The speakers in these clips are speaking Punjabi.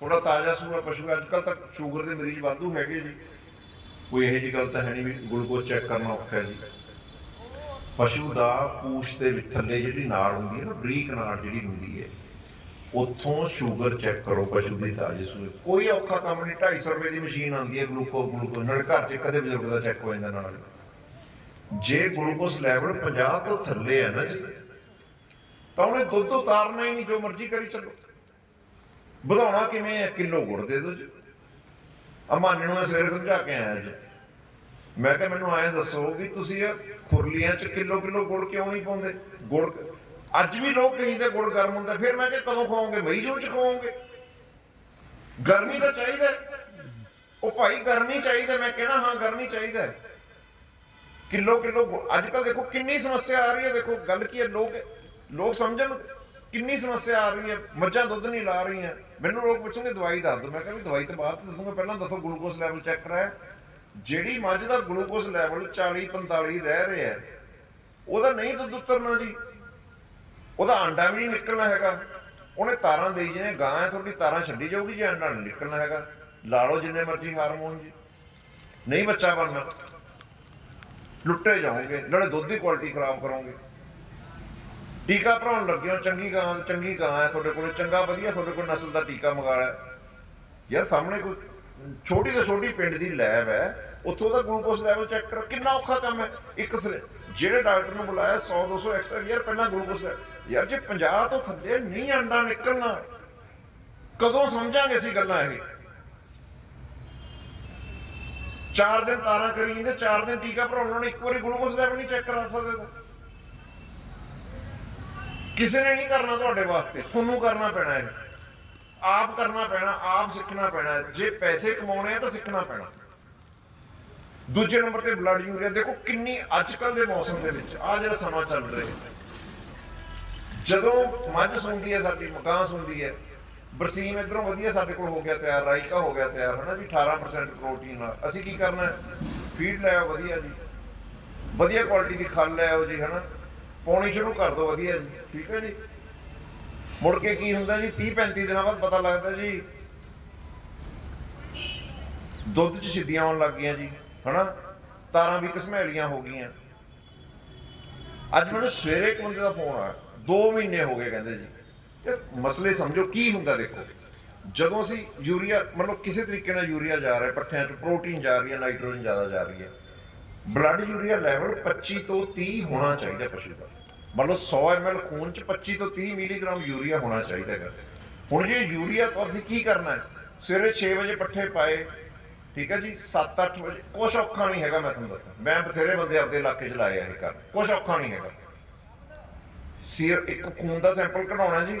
ਥੋੜਾ ਤਾਜ਼ਾ ਸੂਆ ਪਸ਼ੂ ਅੱਜ ਕੱਲ ਤਾਂ ਸ਼ੂਗਰ ਦੇ ਮਰੀਜ਼ ਵਾਧੂ ਹੈਗੇ ਜੀ। ਕੋਈ ਇਹੋ ਜਿਹੀ ਗੱਲ ਤਾਂ ਹੈ ਨਹੀਂ ਵੀ ਗਲੂਕੋਜ਼ ਚੈੱਕ ਕਰਨਾ ਔਖਾ ਹੈ ਜੀ। ਪਸ਼ੂ ਦਾ ਪੂਛ ਦੇ ਵਿੱਚ ਥੱਲੇ ਜਿਹੜੀ ਨਾੜ ਹੁੰਦੀ ਹੈ ਨਾ, ਬਰੀਕ ਨਾੜ ਜਿਹੜੀ ਹੁੰਦੀ ਹੈ, ਉੱਥੋਂ ਸ਼ੂਗਰ ਚੈੱਕ ਕਰੋ ਪਸ਼ੂ ਦੀ ਤਾਜ਼ੇ ਸੂਏ। ਕੋਈ ਔਖਾ ਕੰਮ ਨਹੀਂ 250 ਰੁਪਏ ਦੀ ਮਸ਼ੀਨ ਆਉਂਦੀ ਹੈ ਗਲੂਕੋ ਗਲੂਕੋ, ਨਾਲ ਘਰ 'ਚ ਕਦੇ ਬਜ਼ੁਰਗ ਦਾ ਚੈੱਕ ਹੋ ਜਾਂਦਾ ਨਾਲ ਜੇ ਗਲੂਕੋਸ ਲੈਵਲ 50 ਤੋਂ ਥੱਲੇ ਹੈ ਨਾ ਜੀ, ਤਾਂ ਉਹਨੇ ਦੁੱਧ ਉਤਾਰਨਾ ਹੀ ਨਹੀਂ, ਜੋ ਮਰਜ਼ੀ ਕਰੀ ਚੱਲੋ। ਵਧਾਉਣਾ ਕਿਵੇਂ ਹੈ? ਕਿਲੋ ਗੁੜ ਦੇ ਦੋ ਜੀ। ਅਮਾਨੇ ਨੂੰ ਮੈਂ ਸਵੇਰੇ ਸਮਝਾ ਕੇ ਆਇਆ ਜੀ। ਮੈਂ ਕਿਹਾ ਮੈਨੂੰ ਐਂ ਦੱਸੋ ਵੀ ਤੁਸੀਂ ਇਹ ਖੁਰਲੀਆਂ 'ਚ ਕਿਲੋ ਕਿਲੋ ਗੁੜ ਕਿਉਂ ਨਹੀਂ ਪਾਉਂਦੇ? ਗੁੜ ਅੱਜ ਵੀ ਲੋਕ ਕਹਿੰਦੇ ਗੁੜ ਗਰਮ ਹੁੰਦਾ, ਫਿਰ ਮੈਂ ਕਿਹਾ ਕਦੋਂ ਖਾਓਗੇ? ਮਈ ਜੂਨ 'ਚ ਖਾਓਗੇ। ਗਰਮੀ ਤਾਂ ਚਾਹੀਦਾ ਉਹ ਭਾਈ ਗਰਮੀ ਚਾਹੀਦਾ, ਮੈਂ ਕਹਿਣਾ ਹਾਂ ਗਰਮੀ ਚਾਹੀਦਾ ਹੈ। ਕਿਲੋ ਕਿਲੋ ਅੱਜ ਕੱਲ ਦੇਖੋ ਕਿੰਨੀ ਸਮੱਸਿਆ ਆ ਰਹੀ ਹੈ। ਦੇਖੋ ਗੱਲ ਕੀ ਹੈ, ਲੋਕ ਲੋਕ ਸਮਝਣ ਕਿੰਨੀ ਸਮੱਸਿਆ ਆ ਰਹੀ ਹੈ। ਮੱਝਾਂ ਦੁੱਧ ਨਹੀਂ ਲਾ ਰਹੀਆਂ। ਮੈਨੂੰ ਲੋਕ ਪੁੱਛਣਗੇ ਦਵਾਈ ਦੱਸ ਦਿਓ। ਮੈਂ ਕਿਹਾ ਵੀ ਦਵਾਈ ਤੋਂ ਬਾਅਦ ਦੱਸੂਗਾ, ਪਹਿਲਾਂ ਦੱਸੋ ਗਲੂਕੋਜ਼ ਲੈਵਲ ਚੈੱਕ ਕਰਾਇਆ। ਜਿਹੜੀ ਮੱਝ ਦਾ ਗਲੂਕੋਜ਼ ਲੈਵਲ 40 45 ਰਹਿ ਰਿਹਾ ਉਹਦਾ ਨਹੀਂ ਦੁੱਧ ਉਤਰਨਾ ਜੀ। ਉਹਦਾ ਆਂਡਾ ਵੀ ਨਹੀਂ ਨਿਕਲਣਾ ਹੈਗਾ। ਉਹਨੇ ਤਾਰਾਂ ਦੇਈ ਜਿਹਨੇ ਗਾਂ ਹੈ, ਤੁਹਾਡੀ ਤਾਰਾਂ ਛੱਡੀ ਜਾਊਗੀ ਜੇ ਆਂਡਾ ਨਹੀਂ ਨਿਕਲਣਾ ਹੈਗਾ। ਲਾ ਲਓ ਜਿੰਨੇ ਮਰਜ਼ੀ ਹਾਰਮੋਨ ਜੀ। ਨਹੀਂ ਬੱਚਾ ਬਣਨਾ। ਲੁੱਟੇ ਜਾਓਗੇ, ਨਾਲੇ ਦੁੱਧ ਦੀ ਕੁਆਲਿਟੀ ਖਰਾਬ ਕਰੋਗੇ। ਟੀਕਾ ਭਰਾਉਣ ਲੱਗੇ ਹੋ, ਚੰਗੀ ਗਾਂ ਚੰਗੀ ਗਾਂ ਹੈ ਤੁਹਾਡੇ ਕੋਲ, ਚੰਗਾ ਵਧੀਆ ਤੁਹਾਡੇ ਕੋਲ ਨਸਲ ਦਾ ਟੀਕਾ ਮੰਗਾ ਯਾਰ ਸਾਹਮਣੇ ਕੋਈ ਛੋਟੀ ਤੋਂ ਛੋਟੀ ਪਿੰਡ ਦੀ ਲੈਬ ਹੈ, ਉੱਥੋਂ ਦਾ ਗਲੂਕੋਸ ਲੈਵਲ ਚੈੱਕ ਕਰ, ਕਿੰਨਾ ਔਖਾ ਕੰਮ ਹੈ। ਇੱਕ ਸਿਰ- ਜਿਹੜੇ ਡਾਕਟਰ ਨੂੰ ਬੁਲਾਇਆ 100 200 ਐਕਸਟਰਾ, ਯਾਰ ਪਹਿਲਾਂ ਗਲੂਕੋਜ਼ ਯਾਰ ਜੇ 50 ਤੋਂ ਥੱਲੇ ਨਹੀਂ ਅੰਡਾ ਨਿਕਲਣਾ, ਕਦੋਂ ਸਮਝਾਂਗੇ ਅਸੀਂ ਗੱਲਾਂ ਇਹ? ਚਾਰ ਦਿਨ ਤਾਰਾਂ ਕਰੀ ਜਾਂਦੇ ਚਾਰ ਦਿਨ ਟੀਕਾ ਭਰਾਉਣ ਨਾਲ ਇੱਕ ਵਾਰੀ ਗਲੂਕੋਸ ਲੈਵਲ ਨਹੀਂ ਚੈੱਕ ਕਰਾ ਸਕਦੇ। ਕਿਸੇ ਨੇ ਨਹੀਂ ਕਰਨਾ ਤੁਹਾਡੇ ਵਾਸਤੇ। ਤੁਹਾਨੂੰ ਕਰਨਾ ਪੈਣਾ ਹੈ। ਆਪ ਕਰਨਾ ਪੈਣਾ, ਆਪ ਸਿੱਖਣਾ ਪੈਣਾ ਹੈ। ਜੇ ਪੈਸੇ ਕਮਾਉਣੇ ਆ ਤਾਂ ਸਿੱਖਣਾ ਪੈਣਾ। ਦੂਜੇ ਨੰਬਰ ਤੇ ਬਲੱਡ ਯੂਰੀਆ ਦੇਖੋ ਕਿੰਨੀ ਅੱਜ ਕੱਲ ਦੇ ਮੌਸਮ ਦੇ ਵਿੱਚ ਆ ਜਿਹੜਾ ਸਮਾਂ ਚੱਲ ਰਿਹਾ ਜਦੋਂ ਮੱਝ ਸੁੰਦੀ ਹੈ, ਸਾਡੀ ਮਕਾਂ ਸੁੰਦੀ ਹੈ, ਬਰਸੀਮ ਇਧਰੋਂ ਵਧੀਆ ਸਾਡੇ ਕੋਲ ਹੋ ਗਿਆ ਤਿਆਰ ਰਾਈਕਾ ਹੋ ਗਿਆ ਤਿਆਰ, ਹਨਾ ਜੀ? 18% ਪ੍ਰੋਟੀਨ ਨਾਲ। ਅਸੀਂ ਕੀ ਕਰਨਾ ਫੀਡ ਲੈ ਆਓ ਵਧੀਆ ਜੀ। ਵਧੀਆ ਕੁਆਲਿਟੀ ਦੀ ਖਲ ਲੈ ਆਓ ਜੀ, ਹਨਾ? ਪਾਉਣੀ ਸ਼ੁਰੂ ਕਰ ਦਿਓ ਵਧੀਆ ਜੀ, ਠੀਕ ਹੈ ਜੀ। ਮੁੜ ਕੇ ਕੀ ਹੁੰਦਾ ਜੀ 30 35 ਦਿਨਾਂ ਬਾਅਦ ਪਤਾ ਲੱਗਦਾ ਜੀ। ਦੁੱਧ 'ਚ ਸਿੱਧੀਆਂ ਆਉਣ ਲੱਗ ਗਈਆਂ ਜੀ, ਹਨਾ? ਤਾਰਾਂ ਵੀ ਘਸਮੈਲੀਆਂ ਹੋ ਗਈਆਂ। ਅੱਜ ਮੈਨੂੰ ਸਵੇਰੇ ਇੱਕ ਬੰਦੇ ਦਾ ਫੋਨ ਆਇਆ 2 ਮਹੀਨੇ ਹੋ ਗਏ ਕਹਿੰਦੇ ਜੀ। ਇਹ ਮਸਲੇ ਸਮਝੋ, ਕੀ ਹੁੰਦਾ ਦੇਖੋ। ਜਦੋਂ ਅਸੀਂ ਯੂਰੀਆ, ਮਤਲਬ ਕਿਸੇ ਤਰੀਕੇ ਨਾਲ ਯੂਰੀਆ ਜਾ ਰਿਹਾ, ਪੱਠਿਆਂ 'ਚ ਪ੍ਰੋਟੀਨ ਜਾ ਰਹੀ ਹੈ, ਨਾਈਟ੍ਰੋਜਨ ਜ਼ਿਆਦਾ ਜਾ ਰਹੀ ਹੈ। ਬਲੱਡ ਯੂਰੀਆ ਲੈਵਲ 25 ਤੋਂ 30 ਹੋਣਾ ਚਾਹੀਦਾ ਪਸ਼ੂ ਦਾ। ਮਤਲਬ 100 ml ਖੂਨ 'ਚ 25 ਤੋਂ 30 ਮਿਲੀਗ੍ਰਾਮ ਯੂਰੀਆ ਹੋਣਾ ਚਾਹੀਦਾ ਹੈ ਹੁਣ ਜੇ ਯੂਰੀਆ ਤੋਂ ਅਸੀਂ ਕੀ ਕਰਨਾ ਹੈ? ਸਵੇਰੇ 6 ਵਜੇ ਪੱਠੇ ਪਾਏ, ਠੀਕ ਹੈ ਜੀ 7-8 ਵਜੇ, ਕੁਛ ਔਖਾ ਨਹੀਂ ਹੈਗਾ ਮੈਂ ਤੁਹਾਨੂੰ ਦੱਸਾਂ। ਮੈਂ ਬਥੇਰੇ ਬੰਦੇ ਆਪਦੇ ਇਲਾਕੇ 'ਚ ਲਾਏ ਆ ਇਹ ਕਰ ਕੁਛ ਔਖਾ ਨਹੀਂ ਹੈਗਾ। ਸਿਰ ਇੱਕ ਖੂਨ ਦਾ ਸੈਂਪਲ ਕਢਾਉਣਾ ਜੀ,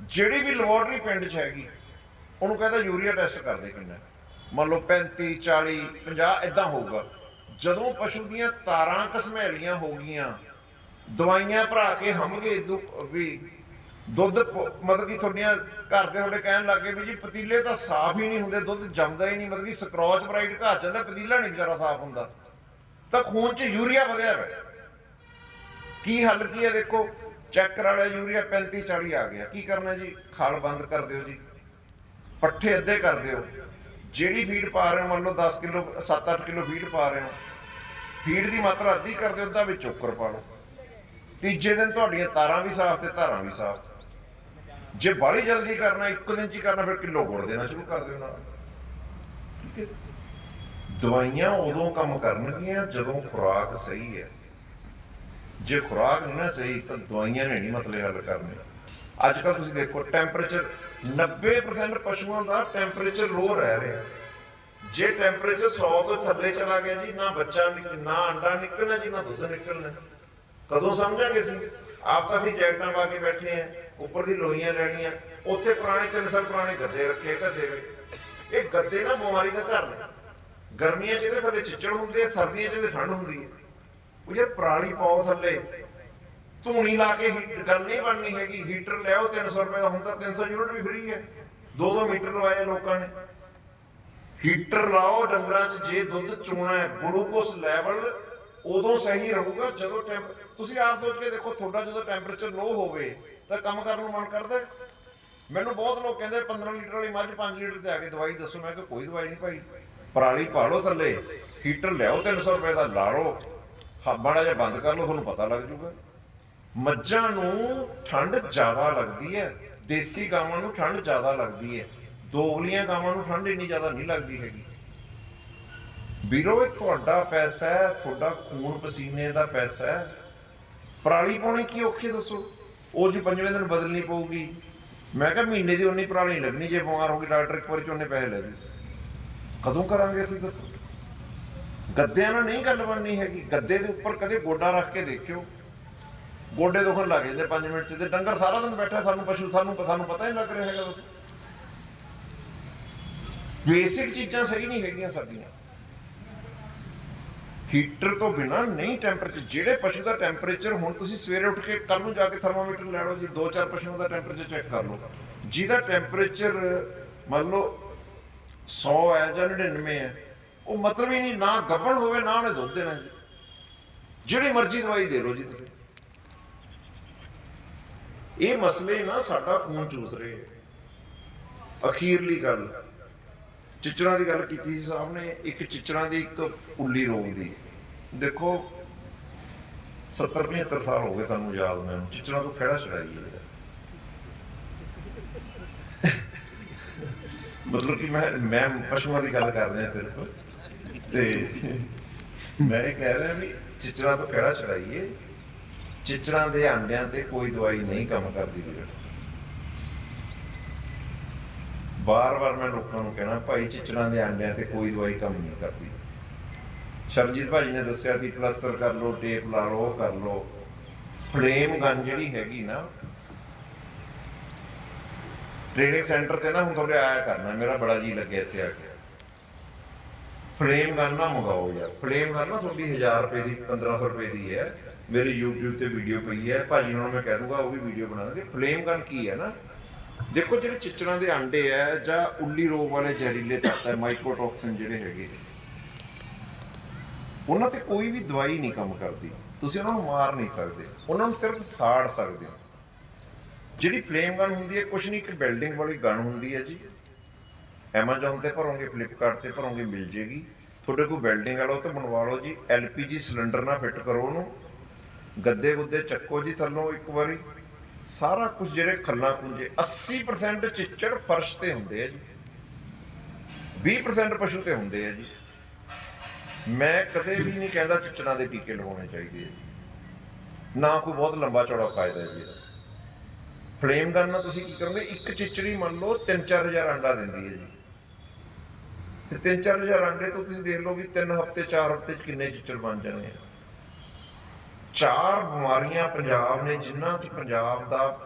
ਜਿਹੜੀ ਵੀ ਲੈਬੋਰਟਰੀ ਪਿੰਡ 'ਚ ਹੈਗੀ, ਉਹਨੂੰ ਕਹਿੰਦਾ ਯੂਰੀਆ ਟੈਸਟ ਕਰਦੇ ਕਿੰਨਾ। ਮੰਨ ਲਓ 35 40 50 ਇਦਾਂ ਹੋਊਗਾ। ਜਦੋਂ ਪਸ਼ੂ ਦੀਆਂ ਤਾਰਾਂ ਘਸਮੈਲੀਆਂ ਹੋ ਗਈਆਂ, ਦਵਾਈਆਂ ਭਰਾ ਕੇ ਹਮਗੇ ਵੀ ਦੁੱਧ ਮਤਲਬ ਕਿ ਤੁਹਾਡੀਆਂ ਘਰ ਦੇ ਤੁਹਾਡੇ ਕਹਿਣ ਲੱਗੇ ਵੀ ਜੀ ਪਤੀਲੇ ਤਾਂ ਸਾਫ਼ ਹੀ ਨਹੀਂ ਹੁੰਦੇ, ਦੁੱਧ ਜੰਮਦਾ ਹੀ ਨਹੀਂ, ਮਤਲਬ ਕਿ ਸਕਰੋਚ ਬਰਾਈਟ ਘਰ ਜਾਂਦਾ, ਪਤੀਲਾ ਨਹੀਂ ਵਿਚਾਰਾ ਸਾਫ਼ ਹੁੰਦਾ। ਤਾਂ ਖੂਨ 'ਚ ਯੂਰੀਆ ਵਧਿਆ ਹੋਇਆ। ਕੀ ਹੱਲ ਕੀ ਹੈ ਦੇਖੋ, ਚੈੱਕ ਕਰਾ ਲਿਆ, ਯੂਰੀਆ 35 40 ਆ ਗਿਆ। ਕੀ ਕਰਨਾ ਜੀ? ਖਾਲ ਬੰਦ ਕਰ ਦਿਓ ਜੀ। ਪੱਠੇ ਅੱਧੇ ਕਰ ਦਿਓ। ਜਿਹੜੀ ਫੀਡ ਪਾ ਰਹੇ ਹੋ, ਮੰਨ ਲਓ 10 ਕਿਲੋ 7-8 ਕਿਲੋ ਫੀਡ ਪਾ ਰਹੇ ਹੋ ਫੀਡ ਦੀ ਮਾਤਰਾ ਅੱਧੀ ਕਰ ਦਿਓ, ਅੱਧਾ ਵਿੱਚ ਚੋਕਰ ਪਾ ਲਓ। ਤੀਜੇ ਦਿਨ ਤੁਹਾਡੀਆਂ ਤਾਰਾਂ ਵੀ ਸਾਫ਼ ਤੇ ਧਾਰਾਂ ਵੀ ਸਾਫ਼। ਜੇ ਬਾਹਲੀ ਜਲਦੀ ਕਰਨਾ, ਇੱਕ ਦਿਨ ਚ ਹੀ ਕਰਨਾ, ਫਿਰ ਕਿਲੋ ਗੁੜ ਦੇਣਾ ਸ਼ੁਰੂ ਕਰ ਦੇਣਾ ਠੀਕ ਹੈ। ਦਵਾਈਆਂ ਉਦੋਂ ਕੰਮ ਕਰਨਗੀਆਂ ਜਦੋਂ ਖੁਰਾਕ ਸਹੀ ਹੈ। ਜੇ ਖੁਰਾਕ ਨਹੀਂ ਨਾ ਸਹੀ, ਤਾਂ ਦਵਾਈਆਂ ਨੇ ਨਹੀਂ ਮਸਲੇ ਹੱਲ ਕਰਨੇ। ਅੱਜ ਕੱਲ ਤੁਸੀਂ ਦੇਖੋ ਟੈਂਪਰੇਚਰ 90% ਪਸ਼ੂਆਂ ਦਾ ਟੈਂਪਰੇਚਰ ਲੋ ਰਹਿ ਰਿਹਾ। ਜੇ ਟੈਂਪਰੇਚਰ 100 ਤੋਂ ਥੱਲੇ ਚਲਾ ਗਿਆ ਜੀ, ਨਾ ਬੱਚਾ ਨਾ ਅੰਡਾ ਨਿਕਲਣਾ ਜੀ, ਨਾ ਦੁੱਧ ਨਿਕਲਣਾ। ਕਦੋਂ ਸਮਝਾਂਗੇ ਅਸੀਂ? ਆਪ ਤਾਂ ਅਸੀਂ ਜੈਕਟਾਂ ਪਾ ਕੇ ਬੈਠੇ ਆ ਉੱਪਰ ਦੀ ਲੋਹੀਆਂ ਲੈਣੀਆਂ ਉੱਥੇ ਪੁਰਾਣੇ 3 ਸਾਲ ਪੁਰਾਣੇ ਗੱਦੇ ਰੱਖੇ ਘਸੇ ਵੇ ਇਹ ਗੱਦੇ ਨਾ ਬਿਮਾਰੀ ਦਾ ਘਰ ਨੇ। ਗਰਮੀਆਂ 'ਚ ਇਹਦੇ ਥੱਲੇ ਚਿੱਚੜ ਹੁੰਦੇ ਆ, ਸਰਦੀਆਂ 'ਚ ਇਹਦੇ ਠੰਡ ਹੁੰਦੀ ਹੈ ਉਹ ਜੇ ਪਰਾਲੀ ਪਾਓ ਥੱਲੇ। ਧੂਣੀ ਲਾ ਕੇ ਹੀ- ਗੱਲ ਨਹੀਂ ਬਣਨੀ ਹੈਗੀ। ਹੀਟਰ ਲਿਆਓ 300 ਰੁਪਏ ਦਾ ਹੁਣ ਤਾਂ 300 ਯੂਨਿਟ ਵੀ ਫ੍ਰੀ ਹੈ। 2-2 ਮੀਟਰ ਲਵਾਏ ਲੋਕਾਂ ਨੇ। ਹੀਟਰ ਲਾਓ, ਡੰਗਰਾਂ 'ਚ ਜੇ ਦੁੱਧ ਚੋਣਾ ਹੈ, ਗਲੂਕੋਸ ਲੈਵਲ ਉਦੋਂ ਸਹੀ ਰਹੂਗਾ, ਜਦੋਂ ਟੈਂਪ, ਤੁਸੀਂ ਆਪ ਸੋਚ ਕੇ ਦੇਖੋ, ਤੁਹਾਡਾ ਜਦੋਂ ਟੈਂਪਰੇਚਰ ਲੋ ਹੋਵੇ, ਤਾਂ ਕੰਮ ਕਰਨ ਨੂੰ ਮਨ ਕਰਦਾ ਮੈਨੂੰ ਬਹੁਤ ਲੋਕ ਕਹਿੰਦੇ 15 ਲੀਟਰ ਵਾਲੀ ਮੱਝ 5 ਲੀਟਰ ਤੇ ਆ ਕੇ ਦਵਾਈ ਦੱਸੋ। ਮੈਂ ਕਿਹਾ, ਕੋਈ ਦਵਾਈ ਨਹੀਂ ਭਾਈ। ਪਰਾਲੀ ਪਾ ਲਓ ਥੱਲੇ। ਹੀਟਰ ਲਿਆਓ 300 ਰੁਪਏ ਦਾ ਲਾ ਲਓ। ਹਾਂ, ਮਾੜਾ ਜਿਹਾ ਬੰਦ ਕਰ ਲਓ, ਤੁਹਾਨੂੰ ਪਤਾ ਲੱਗ ਜੂਗਾ। ਮੱਝਾਂ ਨੂੰ ਠੰਡ ਜ਼ਿਆਦਾ ਲੱਗਦੀ ਹੈ, ਦੇਸੀ ਗਾਵਾਂ ਨੂੰ ਠੰਡ ਜ਼ਿਆਦਾ ਲੱਗਦੀ ਹੈ ਦੋਗਲੀਆਂ ਗਾਵਾਂ ਨੂੰ ਠੰਡ ਇੰਨੀ ਜ਼ਿਆਦਾ ਨਹੀਂ ਲੱਗਦੀ ਹੈਗੀ। ਵੀਰੋ, ਇਹ ਤੁਹਾਡਾ ਪੈਸਾ ਹੈ, ਤੁਹਾਡਾ ਖੂਨ ਪਸੀਨੇ ਦਾ ਪੈਸਾ ਹੈ। ਪਰਾਲੀ ਪਾਉਣੀ ਕੀ ਔਖੀ ਦੱਸੋ? ਉਹ ਜੀ ਪੰਜਵੇਂ ਦਿਨ ਬਦਲਣੀ ਪਊਗੀ। ਮੈਂ ਕਿਹਾ ਮਹੀਨੇ ਦੀ ਉਨੀ ਪਰਾਲੀ ਲੱਗਣੀ, ਜੇ ਬਿਮਾਰ ਹੋ ਗਈ ਡਾਕਟਰ ਇੱਕ ਵਾਰੀ ਚ ਉਹਨੇ ਪੈਸੇ ਲੈ ਜੀ ਕਦੋਂ ਕਰਾਂਗੇ ਅਸੀਂ ਦੱਸੋ? ਗੱਦਿਆਂ ਨਾਲ ਨਹੀਂ ਗੱਲ ਬਣਨੀ ਹੈਗੀ। ਗੱਦੇ ਦੇ ਉੱਪਰ ਕਦੇ ਗੋਡਾ ਰੱਖ ਕੇ ਦੇਖਿਓ। ਗੋਡੇ ਦੁਖਣ ਲੱਗ ਜਾਂਦੇ 5 ਮਿੰਟ ਚ ਤੇ ਡੰਗਰ ਸਾਰਾ ਦਿਨ ਬੈਠਾ, ਸਾਨੂੰ ਪਸ਼ੂ, ਸਾਨੂੰ ਸਾਨੂੰ ਪਤਾ ਹੀ ਲੱਗ ਰਿਹਾ ਹੈਗਾ ਦੱਸੋ ਬੇਸਿਕ ਚੀਜ਼ਾਂ ਸਹੀ ਨਹੀਂ ਹੈਗੀਆਂ ਸਾਡੀਆਂ। ਹੀਟਰ ਤੋਂ ਬਿਨਾ ਨਹੀਂ ਟੈਂਪਰੇਚਰ, ਜਿਹੜੇ ਪਸ਼ੂ ਦਾ ਟੈਂਪਰੇਚਰ, ਹੁਣ ਤੁਸੀਂ ਸਵੇਰੇ ਉੱਠ ਕੇ ਕੱਲ ਨੂੰ ਜਾ ਕੇ ਥਰਮਾਮੀਟਰ ਲੈ ਲਓ ਜੀ, ਦੋ ਚਾਰ ਪਸ਼ੂਆਂ ਦਾ ਟੈਂਪਰੇਚਰ ਚੈੱਕ ਕਰ ਲਓ। ਜਿਹਦਾ ਟੈਂਪਰੇਚਰ ਮੰਨ ਲਓ 100 ਹੈ ਜਾਂ 99 ਹੈ, ਉਹ ਮਤਲਬ ਹੀ ਨਹੀਂ ਨਾ ਗੱਭਣ ਹੋਵੇ, ਨਾ ਉਹਨੇ ਦੁੱਧ ਦੇਣਾ ਜੀ। ਜਿਹੜੀ ਮਰਜ਼ੀ ਦਵਾਈ ਦੇ ਲਓ ਜੀ ਤੁਸੀਂ। ਇਹ ਮਸਲੇ ਨਾ ਸਾਡਾ ਖੂਨ ਚੂਸ ਰਹੇ ਹੈ। ਅਖੀਰਲੀ ਗੱਲ, ਚਿਚੜਾਂ ਦੀ ਗੱਲ ਕੀਤੀ ਸੀ ਸਾਹਿਬ ਨੇ, ਇੱਕ ਚਿਚੜਾਂ ਦੀ ਇੱਕ ਉੱਲੀ ਰੋਗ ਦੇਖੋ 70 75 ਸਾਲ ਹੋ ਗਏ ਸਾਨੂੰ ਯਾਦ ਮੈਨੂੰ ਚਿਚੜਾਂ ਤੋਂ ਖੜਾ ਛੜਾਈ ਹੈ ਮਤਲਬ ਕਿ ਮੈਂ ਮੈਂ ਪਸ਼ੂਆਂ ਦੀ ਗੱਲ ਕਰ ਰਿਹਾ ਸਿਰਫ, ਤੇ ਮੈਂ ਇਹ ਕਹਿ ਰਿਹਾ ਵੀ ਚਿਚੜਾਂ ਤੋਂ ਖੜਾ ਛੜਾਈਏ ਚਿਚੜਾਂ ਦੇ ਆਂਡਿਆਂ ਤੇ ਕੋਈ ਦਵਾਈ ਨਹੀਂ ਕੰਮ ਕਰਦੀ ਵੀਰ। ਬਾਰ-ਬਾਰ ਮੈਂ ਲੋਕਾਂ ਨੂੰ ਕਹਿਣਾ, ਭਾਈ ਚਿਚੜਾਂ ਦੇ ਆਂਡਿਆਂ ਤੇ ਕੋਈ ਦਵਾਈ ਕੰਮ ਨਹੀਂ ਕਰਦੀ। ਸ਼ਰਜੀਤ ਭਾਜੀ ਨੇ ਦੱਸਿਆ ਕਿ ਪਲਸਤਰ ਕਰ ਲਓ, ਟੇਪ ਲਾ ਲਓ ਕਰ ਲਓ। ਫਲੇਮ ਗਨ ਜਿਹੜੀ ਹੈਗੀ ਨਾ ਟ੍ਰੇਨਿੰਗ ਸੈਂਟਰ ਤੇ ਨਾ ਹੁਣ ਤੁਹਾਡੇ ਆਇਆ ਕਰਨਾ, ਮੇਰਾ ਬੜਾ ਜੀ ਲੱਗਿਆ ਇੱਥੇ ਆ ਕੇ। ਫਲੇਮ ਗਨ ਨਾ ਮੰਗਾਓ ਯਾਰ। ਫਲੇਮ ਗਨ ਨਾ ਤੁਹਾਡੀ 1000 ਰੁਪਏ ਦੀ 1500 ਰੁਪਏ ਦੀ ਹੈ। ਮੇਰੀ YouTube ਤੇ ਵੀਡੀਓ ਪਈ ਹੈ। ਭਾਜੀ, ਹੁਣ ਮੈਂ ਕਹਿ ਦੂੰਗਾ, ਉਹ ਵੀ ਵੀਡੀਓ ਬਣਾ ਦੇਣਗੇ। ਫਲੇਮ ਗਨ ਕੀ ਹੈ ਨਾ? ਦੇਖੋ, ਜਿਹੜੇ ਚਿਚੜਾਂ ਦੇ ਆਂਡੇ ਹੈ ਜਾਂ ਉੱਲੀ ਰੋਗ ਵਾਲੇ ਜ਼ਹਿਰੀਲੇ ਤੱਤ ਹੈ ਮਾਈਕੋਟੌਕਸਿਨ ਜਿਹੜੇ ਹੈਗੇ। ਉਹਨਾਂ ਤੇ ਕੋਈ ਵੀ ਦਵਾਈ ਨਹੀਂ ਕੰਮ ਕਰਦੀ। ਤੁਸੀਂ ਉਹਨਾਂ ਨੂੰ ਮਾਰ ਨਹੀਂ ਸਕਦੇ। ਉਹਨਾਂ ਨੂੰ ਸਿਰਫ ਸਾੜ ਸਕਦੇ ਹੋ। ਜਿਹੜੀ ਫਲੇਮ ਗਨ ਹੁੰਦੀ ਹੈ, ਕੁਛ ਨਹੀਂ, ਇੱਕ ਬਿਲਡਿੰਗ ਵਾਲੀ ਗਨ ਹੁੰਦੀ ਹੈ ਜੀ। Amazon ਤੇ ਭਰੋਗੇ ਫਲਿੱਪਕਾਰਟ ਤੇ ਭਰੋਗੇ, ਮਿਲ ਜੇਗੀ। ਤੁਹਾਡੇ ਕੋਲ ਬਿਲਡਿੰਗ ਵਾਲਾ ਉਹ ਤੇ ਬਣਵਾ ਲਓ ਜੀ। LPG ਸਿਲੰਡਰ ਨਾਲ ਫਿੱਟ ਕਰੋ ਉਹਨੂੰ। ਗੱਦੇ ਗੁੱਦੇ ਚੱਕੋ ਜੀ ਥੱਲੋਂ ਇੱਕ ਵਾਰੀ। ਸਾਰਾ ਕੁਝ ਜਿਹੜੇ ਖੱਲਾ ਖੁੰਝੇ 80% ਚਿੱਚੜ ਫਰਸ਼ ਤੇ ਹੁੰਦੇ ਆ ਜੀ। 20% ਪਸ਼ੂ ਤੇ ਹੁੰਦੇ ਆ ਜੀ। ਮੈਂ ਕਦੇ ਵੀ ਨਹੀਂ ਕਹਿੰਦਾ ਚਿੱਚੜਾਂ ਦੇ ਟੀਕੇ ਲਗਾਉਣੇ ਚਾਹੀਦੇ ਆ ਨਾ ਕੋਈ ਬਹੁਤ ਲੰਬਾ ਚੌੜਾ ਫਾਇਦਾ ਹੈ ਜੀ ਫਲੇਮ ਗਨ ਨਾਲ ਤੁਸੀਂ ਕੀ ਕਰੋਗੇ? ਇੱਕ ਚਿਚੜੀ ਮੰਨ ਲਓ 3-4000 ਅੰਡਾ ਦਿੰਦੀ ਹੈ ਜੀ। ਤੇ 3-4000 ਅੰਡੇ ਤੋਂ ਤੁਸੀਂ ਦੇਖ ਲਓ ਵੀ 3 ਹਫ਼ਤੇ 4 ਹਫ਼ਤੇ ਚ ਕਿੰਨੇ ਚਿੱਚੜ ਬਣ ਜਾਣਗੇ ਚਾਰ ਬਿਮਾਰੀਆਂ ਪੰਜਾਬ ਨੇ, ਜਿਨ੍ਹਾਂ ਚ ਪੰਜਾਬ ਦਾ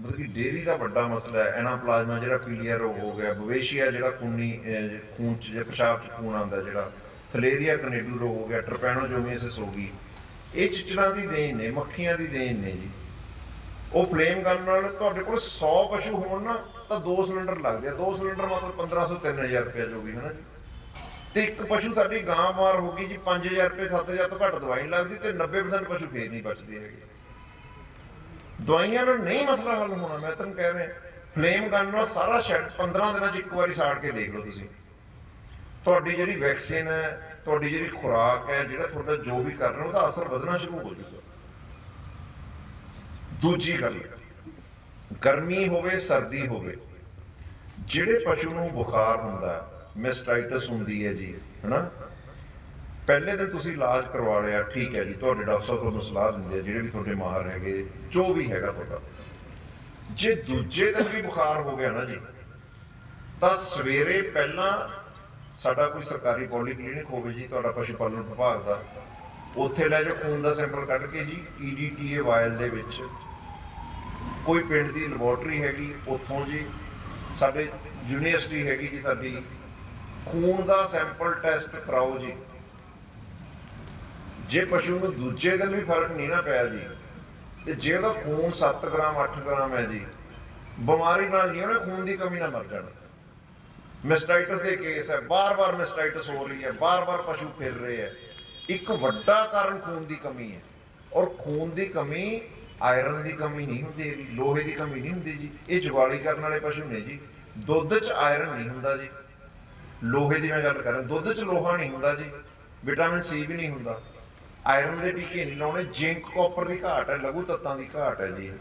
ਮਤਲਬ ਕਿ ਡੇਰੀ ਦਾ ਵੱਡਾ ਮਸਲਾ ਹੈ। ਐਨਾਪਲਾਜ਼ਮਾ ਜਿਹੜਾ ਪੀਲੀਆ ਰੋਗ ਹੋ ਗਿਆ ਬਵੇਸ਼ੀਆ ਜਿਹੜਾ ਖੂਨੀ ਖੂਨ ਚ, ਜਾਂ ਪਿਸ਼ਾਬ ਚ ਖੂਨ ਆਉਂਦਾ ਜਿਹੜਾ, ਥਲੇਰੀਆ, ਕਨੇਡੂ ਰੋਗ ਹੋ ਗਿਆ ਟਰਪੈਨੋਜੋਮੀਸਿਸ ਹੋ ਗਈ। ਇਹ ਚਿਚੜਾਂ ਦੀ ਦੇਣ ਨੇ, ਮੱਖੀਆਂ ਦੀ ਦੇਣ ਨੇ ਜੀ। ਉਹ ਫਲੇਮ ਗਨ ਨਾਲ ਤੁਹਾਡੇ ਕੋਲ 100 ਪਸ਼ੂ ਹੋਣ ਨਾ, ਤਾਂ ਦੋ ਸਿਲੰਡਰ ਲੱਗਦੇ ਆ। ਦੋ ਸਿਲੰਡਰ ਮਤਲਬ 1500 3000 ਰੁਪਏ ਜੋ ਵੀ ਹੈ ਨਾ ਜੀ? ਤੇ ਇੱਕ ਪਸ਼ੂ ਸਾਡੀ ਗਾਂ ਬਿਮਾਰ ਹੋ ਗਈ ਜੀ 5000 ਰੁਪਏ 7000 ਤੋਂ ਘੱਟ ਦਵਾਈ ਲੱਗਦੀ ਤੇ 90% ਪਸ਼ੂ ਫੇਰ ਨਹੀਂ ਬਚਦੇ ਹੈਗੇ। ਦਵਾਈਆਂ ਨਾਲ ਨਹੀਂ ਮਸਲਾ ਹੱਲ ਹੋਣਾ, ਮੈਂ ਤੁਹਾਨੂੰ ਕਹਿ ਰਿਹਾ। ਫਲੇਮ ਗਨ ਨਾਲ ਸਾਰਾ ਸ਼ੈਡ 15 ਦਿਨਾਂ 'ਚ ਇੱਕ ਵਾਰੀ ਸਾੜ ਕੇ ਦੇਖ ਲਓ ਤੁਸੀਂ। ਤੁਹਾਡੀ ਜਿਹੜੀ ਵੈਕਸੀਨ ਹੈ, ਤੁਹਾਡੀ ਜਿਹੜੀ ਖੁਰਾਕ ਹੈ, ਜਿਹੜਾ ਤੁਹਾਡਾ ਜੋ ਵੀ ਕਰ ਰਹੇ ਉਹਦਾ ਅਸਰ ਵਧਣਾ ਸ਼ੁਰੂ ਹੋ ਜਾਊਗਾ। ਦੂਜੀ ਗੱਲ, ਗਰਮੀ ਹੋਵੇ, ਸਰਦੀ ਹੋਵੇ, ਜਿਹੜੇ ਪਸ਼ੂ ਨੂੰ ਬੁਖਾਰ ਹੁੰਦਾ ਮੈਸਟਾਈਟਸ ਹੁੰਦੀ ਹੈ ਜੀ, ਹਨਾ? ਪਹਿਲੇ ਦਿਨ ਤੁਸੀਂ ਇਲਾਜ ਕਰਵਾ ਲਿਆ, ਠੀਕ ਹੈ ਜੀ, ਤੁਹਾਡੇ ਡਾਕਟਰ ਸਾਹਿਬ ਤੁਹਾਨੂੰ ਸਲਾਹ ਦਿੰਦੇ ਆ, ਜਿਹੜੇ ਵੀ ਤੁਹਾਡੇ ਮਾਹਰ ਹੈਗੇ ਜੋ ਵੀ ਹੈਗਾ ਤੁਹਾਡਾ। ਜੇ ਦੂਜੇ ਦਿਨ ਵੀ ਬੁਖਾਰ ਹੋ ਗਿਆ ਨਾ ਜੀ, ਤਾਂ ਸਵੇਰੇ ਪਹਿਲਾਂ ਸਾਡਾ ਕੋਈ ਸਰਕਾਰੀ ਪੋਲੀ ਕਲੀਨਿਕ ਹੋਵੇ ਜੀ, ਤੁਹਾਡਾ ਪਸ਼ੂ ਪਾਲਣ ਵਿਭਾਗ ਦਾ, ਉੱਥੇ ਲੈ ਜਾਓ, ਖੂਨ ਦਾ ਸੈਂਪਲ ਕੱਢ ਕੇ ਜੀ E ਈਡੀਟੀਏ ਵਾਇਲ ਦੇ ਵਿੱਚ। ਕੋਈ ਪਿੰਡ ਦੀ ਲੈਬੋਰਟਰੀ ਹੈਗੀ, ਉੱਥੋਂ ਜੀ, ਸਾਡੇ ਯੂਨੀਵਰਸਿਟੀ ਹੈਗੀ ਜੀ, ਸਾਡੀ ਖੂਨ ਦਾ ਸੈਂਪਲ ਟੈਸਟ ਕਰਾਓ ਜੀ। ਜੇ ਪਸ਼ੂ ਨੂੰ ਦੂਜੇ ਦਿਨ ਵੀ ਫ਼ਰਕ ਨਹੀਂ ਨਾ ਪਿਆ ਜੀ, ਤੇ ਜੇ ਉਹਦਾ ਖੂਨ 7 ਗ੍ਰਾਮ 8 ਗ੍ਰਾਮ ਹੈ ਜੀ, ਬਿਮਾਰੀ ਨਾਲ ਨਹੀਂ ਉਹਨੇ ਖੂਨ ਦੀ ਕਮੀ ਨਾਲ ਮਰ ਜਾਣਾ। ਮੈਸਟਾਈਟਸ ਦੇ ਕੇਸ ਹੈ, ਬਾਰ-ਬਾਰ ਮੈਸਟਾਈਟਸ ਹੋ ਰਹੀ ਹੈ, ਬਾਰ-ਬਾਰ ਪਸ਼ੂ ਫਿਰ ਰਹੇ ਹੈ। ਇੱਕ ਵੱਡਾ ਕਾਰਨ ਖੂਨ ਦੀ ਕਮੀ ਹੈ। ਔਰ ਖੂਨ ਦੀ ਕਮੀ ਆਇਰਨ ਦੀ ਕਮੀ ਨਹੀਂ ਹੁੰਦੀ ਹੈਗੀ, ਲੋਹੇ ਦੀ ਕਮੀ ਨਹੀਂ ਹੁੰਦੀ ਜੀ। ਇਹ ਜੁਗਾਲੀ ਕਰਨ ਵਾਲੇ ਪਸ਼ੂ ਨੇ ਜੀ। ਦੁੱਧ 'ਚ ਆਇਰਨ ਨਹੀਂ ਹੁੰਦਾ ਜੀ। ਲੋਹੇ ਦੀ ਮੈਂ ਗੱਲ ਕਰ ਰਿਹਾ, ਦੁੱਧ 'ਚ ਲੋਹਾ ਨਹੀਂ ਹੁੰਦਾ ਜੀ, ਵਿਟਾਮਿਨ ਸੀ ਵੀ ਨਹੀਂ ਹੁੰਦਾ। ਆਇਰਨ ਦੇ ਟੀਕੇ ਨਹੀਂ ਲਾਉਣੇ ਜ਼ਿੰਕ ਕਾਪਰ ਦੀ ਘਾਟ ਹੈ, ਲਘੂ ਤੱਤਾਂ ਦੀ ਘਾਟ ਹੈ ਜੀ।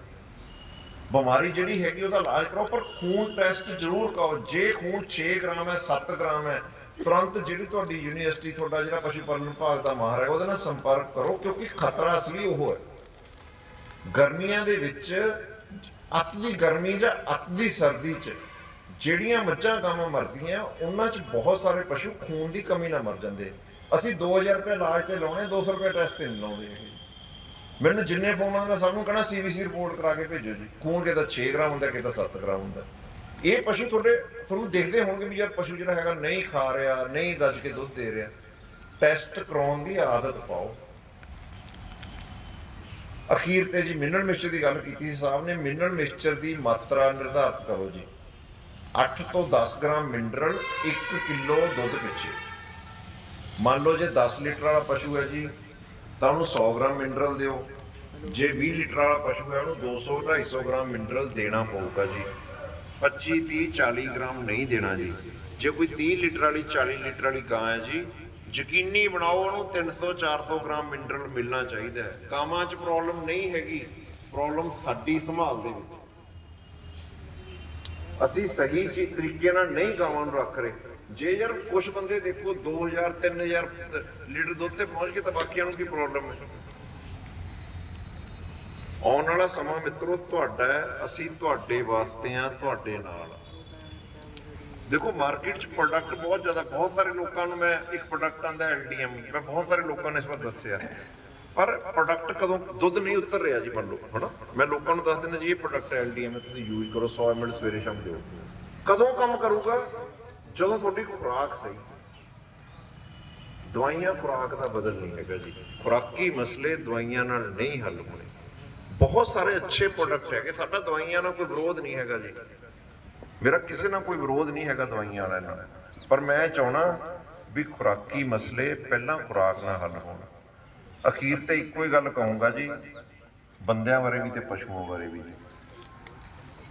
ਬਿਮਾਰੀ ਜਿਹੜੀ ਹੈਗੀ ਉਹਦਾ ਇਲਾਜ ਕਰੋ, ਪਰ ਖੂਨ ਟੈਸਟ ਜ਼ਰੂਰ ਕਰੋ। ਜੇ ਖੂਨ 6 ਗ੍ਰਾਮ ਹੈ 7 ਗ੍ਰਾਮ ਹੈ, ਤੁਰੰਤ ਜਿਹੜੀ ਤੁਹਾਡੀ ਯੂਨੀਵਰਸਿਟੀ, ਤੁਹਾਡਾ ਜਿਹੜਾ ਪਸ਼ੂ ਪਾਲਣ ਵਿਭਾਗ ਦਾ ਮਾਹਰ ਹੈ, ਉਹਦੇ ਨਾਲ ਸੰਪਰਕ ਕਰੋ, ਕਿਉਂਕਿ ਖਤਰਾ ਅਸਲੀ ਉਹ ਹੈ। ਗਰਮੀਆਂ ਦੇ ਵਿੱਚ ਅੱਤ ਦੀ ਗਰਮੀ ਜਾਂ ਅੱਤ ਦੀ ਸਰਦੀ 'ਚ ਜਿਹੜੀਆਂ ਮੱਝਾਂ ਗਾਵਾਂ ਮਰਦੀਆਂ, ਉਹਨਾਂ 'ਚ ਬਹੁਤ ਸਾਰੇ ਪਸ਼ੂ ਖੂਨ ਦੀ ਕਮੀ ਨਾਲ ਮਰ ਜਾਂਦੇ। ਅਸੀਂ 2000 ਰੁਪਏ ਇਲਾਜ ਤੇ ਲਾਉਣੇ 200 ਰੁਪਏ ਟੈਸਟ ਤੇ ਨਹੀਂ ਲਾਉਂਦੇ ਮੈਨੂੰ ਜਿੰਨੇ ਫੋਨ ਆਉਂਦੇ ਮੈਂ ਸਭ ਨੂੰ ਕਹਣਾ ਸੀਬੀਸੀ ਰਿਪੋਰਟ ਕਰਾ ਕੇ ਭੇਜੋ ਜੀ। ਖੂਨ ਕਿਦਾ 6 ਗ੍ਰਾਮ ਹੁੰਦਾ ਕਿਦਾ 7 ਗ੍ਰਾਮ ਹੁੰਦਾ। ਇਹ ਪਸ਼ੂ ਤੁਹਾਡੇ ਤੁਹਾਨੂੰ ਦੇਖਦੇ ਹੋਣਗੇ ਵੀ ਯਾਰ ਪਸ਼ੂ ਜਿਹੜਾ ਹੈਗਾ ਨਹੀਂ ਖਾ ਰਿਹਾ, ਨਹੀਂ ਦੱਜ ਕੇ ਦੁੱਧ ਦੇ ਰਿਹਾ। ਟੈਸਟ ਕਰਾਉਣ ਦੀ ਆਦਤ ਪਾਓ। ਅਖੀਰ ਤੇ ਜੀ ਮਿਨਰਲ ਮਿਕਸਚਰ ਦੀ ਗੱਲ ਕੀਤੀ ਸੀ, ਸਾਹਿਬ ਨੇ, ਮਿਨਰਲ ਮਿਕਸਚਰ ਦੀ ਮਾਤਰਾ ਨਿਰਧਾਰਤ ਕਰੋ ਜੀ। 8 ਤੋਂ 10 ਗ੍ਰਾਮ ਮਿਨਰਲ 1 ਕਿਲੋ ਦੁੱਧ ਪਿੱਛੇ। ਮੰਨ ਲਓ ਜੇ 10 ਲੀਟਰ ਵਾਲਾ ਪਸ਼ੂ ਹੈ ਜੀ, ਤਾਂ ਉਹਨੂੰ 100 ਗ੍ਰਾਮ ਮਿਨਰਲ ਦਿਓ। ਜੇ 20 ਲੀਟਰ ਵਾਲਾ ਪਸ਼ੂ ਹੈ, ਉਹਨੂੰ 200 250 ਗ੍ਰਾਮ ਮਿਨਰਲ ਦੇਣਾ ਪਊਗਾ ਜੀ। 25 30 40 ਗ੍ਰਾਮ ਨਹੀਂ ਦੇਣਾ ਜੀ। ਜੇ ਕੋਈ 30 ਲੀਟਰ ਵਾਲੀ 40 ਲੀਟਰ ਵਾਲੀ ਗਾਂ ਹੈ ਜੀ, ਯਕੀਨੀ ਬਣਾਓ ਉਹਨੂੰ 300 400 ਗ੍ਰਾਮ ਮਿਨਰਲ ਮਿਲਣਾ ਚਾਹੀਦਾ ਹੈ। ਕਾਮਾਂ 'ਚ ਪ੍ਰੋਬਲਮ ਨਹੀਂ ਹੈਗੀ। ਪ੍ਰੋਬਲਮ ਸਾਡੀ ਸੰਭਾਲ ਦੇ ਵਿੱਚ। ਅਸੀਂ ਸਹੀ ਚੀ ਤਰੀਕੇ ਨਾਲ ਨਹੀਂ ਗਾਵਾਂ ਨੂੰ ਰੱਖ ਰਹੇ। ਜੇ ਯਾਰ ਕੁਝ ਬੰਦੇ ਦੇਖੋ 2000 3000 ਲੀਟਰ ਦੁੱਧ ਤੇ ਪਹੁੰਚ ਗਏ ਤਾਂ ਬਾਕੀਆਂ ਨੂੰ ਕੀ ਪ੍ਰੋਬਲਮ ਹੈ? ਆਉਣ ਵਾਲਾ ਸਮਾਂ ਮਿੱਤਰੋ, ਤੁਹਾਡਾ ਹੈ, ਅਸੀਂ ਤੁਹਾਡੇ ਵਾਸਤੇ ਆ ਤੁਹਾਡੇ ਨਾਲ ਦੇਖੋ ਮਾਰਕੀਟ 'ਚ ਪ੍ਰੋਡਕਟ ਬਹੁਤ ਜ਼ਿਆਦਾ ਬਹੁਤ ਸਾਰੇ ਲੋਕਾਂ ਨੂੰ ਮੈਂ ਇੱਕ ਪ੍ਰੋਡਕਟ ਆਂਦਾ ਐਲਡੀਐਮ ਮੈਂ ਬਹੁਤ ਸਾਰੇ ਲੋਕਾਂ ਨੇ ਇਸ ਵਾਰ ਦੱਸਿਆ। ਪਰ ਪ੍ਰੋਡਕਟ ਕਦੋਂ ਦੁੱਧ ਨਹੀਂ ਉਤਰ ਰਿਹਾ ਜੀ ਮੰਨ ਲਓ, ਹਨਾ? ਮੈਂ ਲੋਕਾਂ ਨੂੰ ਦੱਸ ਦਿੰਦਾ ਜੀ, ਇਹ ਪ੍ਰੋਡਕਟ ਐਲਡੀਐਮ ਹੈ ਤੁਸੀਂ ਯੂਜ਼ ਕਰੋ 100 ml ਸਵੇਰੇ ਸ਼ਾਮ ਦਿਓ। ਕਦੋਂ ਕੰਮ ਕਰੂਗਾ? ਜਦੋਂ ਤੁਹਾਡੀ ਖੁਰਾਕ ਸਹੀ। ਦਵਾਈਆਂ ਖੁਰਾਕ ਦਾ ਬਦਲ ਨਹੀਂ ਹੈਗਾ ਜੀ। ਖੁਰਾਕੀ ਮਸਲੇ ਦਵਾਈਆਂ ਨਾਲ ਨਹੀਂ ਹੱਲ ਹੋਣੇ। ਬਹੁਤ ਸਾਰੇ ਅੱਛੇ ਪ੍ਰੋਡਕਟ ਹੈਗੇ, ਸਾਡਾ ਦਵਾਈਆਂ ਨਾਲ ਕੋਈ ਵਿਰੋਧ ਨਹੀਂ ਹੈਗਾ ਜੀ। ਮੇਰਾ ਕਿਸੇ ਨਾਲ ਕੋਈ ਵਿਰੋਧ ਨਹੀਂ ਹੈਗਾ ਦਵਾਈਆਂ ਵਾਲਿਆਂ ਨਾਲ। ਪਰ ਮੈਂ ਚਾਹਣਾ ਵੀ ਖੁਰਾਕੀ ਮਸਲੇ ਪਹਿਲਾਂ ਖੁਰਾਕ ਨਾਲ ਹੱਲ ਹੋਣ। ਅਖੀਰ ਤੇ ਇੱਕੋ ਹੀ ਗੱਲ ਕਹੂੰਗਾ ਜੀ, ਬੰਦਿਆਂ ਬਾਰੇ ਵੀ ਤੇ ਪਸ਼ੂਆਂ ਬਾਰੇ ਵੀ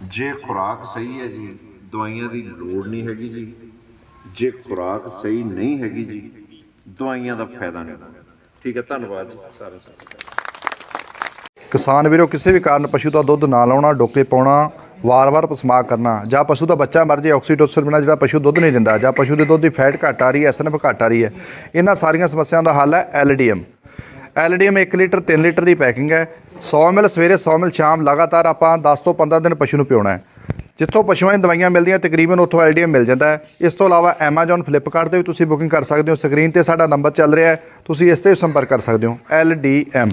ਜੇ। ਖੁਰਾਕ ਸਹੀ ਹੈ ਜੀ, ਦਵਾਈਆਂ ਦੀ ਲੋੜ ਨਹੀਂ ਹੈਗੀ ਜੀ। ਜੇ ਖੁਰਾਕ ਸਹੀ ਨਹੀਂ ਹੈਗੀ ਜੀ, ਦਵਾਈਆਂ ਦਾ ਫਾਇਦਾ ਨਹੀਂ। ਠੀਕ ਹੈ, ਧੰਨਵਾਦ ਜੀ ਸਾਰਿਆਂ ਸਤਿ ਸ਼੍ਰੀ ਅਕਾਲ ਕਿਸਾਨ ਵੀਰੋ, ਕਿਸੇ ਵੀ ਕਾਰਨ ਪਸ਼ੂ ਦਾ ਦੁੱਧ ਨਾ ਲਾਉਣਾ ਡੋਕੇ ਪਾਉਣਾ, ਵਾਰ-ਵਾਰ ਪਸਮਾਕ ਕਰਨਾ, ਜਾਂ ਪਸ਼ੂ ਦਾ ਬੱਚਾ ਮਰ ਜੇ, ਆਕਸੀਟੋਸਿਨ ਬਿਨਾਂ ਜਿਹੜਾ ਪਸ਼ੂ ਦੁੱਧ ਨਹੀਂ ਦਿੰਦਾ, ਜਾਂ ਪਸ਼ੂ ਦੇ ਦੁੱਧ ਦੀ ਫੈਟ ਘੱਟ ਆ ਰਹੀ ਹੈ, ਐਸਐਨਐਫ ਘੱਟ ਆ ਰਹੀ ਹੈ, ਇਹਨਾਂ ਸਾਰੀਆਂ ਸਮੱਸਿਆਵਾਂ ਦਾ ਹੱਲ ਹੈ ਐਲਡੀਐਮ। ਐਲਡੀਐਮ 1 ਲੀਟਰ 3 ਲੀਟਰ ਦੀ ਪੈਕਿੰਗ ਹੈ। 100 ਮਿਲ, ਸਵੇਰੇ 100 ਮਿਲ, ਸ਼ਾਮ ਲਗਾਤਾਰ ਆਪਾਂ 10 ਤੋਂ 15 ਦਿਨ ਪਸ਼ੂ ਨੂੰ ਪਿਉਣਾ ਹੈ। ਜਿੱਥੋਂ ਪਸ਼ੂਆਂ ਦੀਆਂ ਦਵਾਈਆਂ ਮਿਲਦੀਆਂ, ਤਕਰੀਬਨ ਉੱਥੋਂ ਐਲਡੀਐਮ ਮਿਲ ਜਾਂਦਾ ਹੈ। ਇਸ ਤੋਂ ਇਲਾਵਾ Amazon ਫਲਿੱਪਕਾਰਟ ਤੇ ਵੀ ਤੁਸੀਂ ਬੁਕਿੰਗ ਕਰ ਸਕਦੇ ਹੋ। ਸਕਰੀਨ ਤੇ ਸਾਡਾ ਨੰਬਰ ਚੱਲ ਰਿਹਾ ਹੈ। ਤੁਸੀਂ ਇਸ ਤੇ ਵੀ ਸੰਪਰਕ ਕਰ ਸਕਦੇ ਹੋ। ਐਲਡੀਐਮ।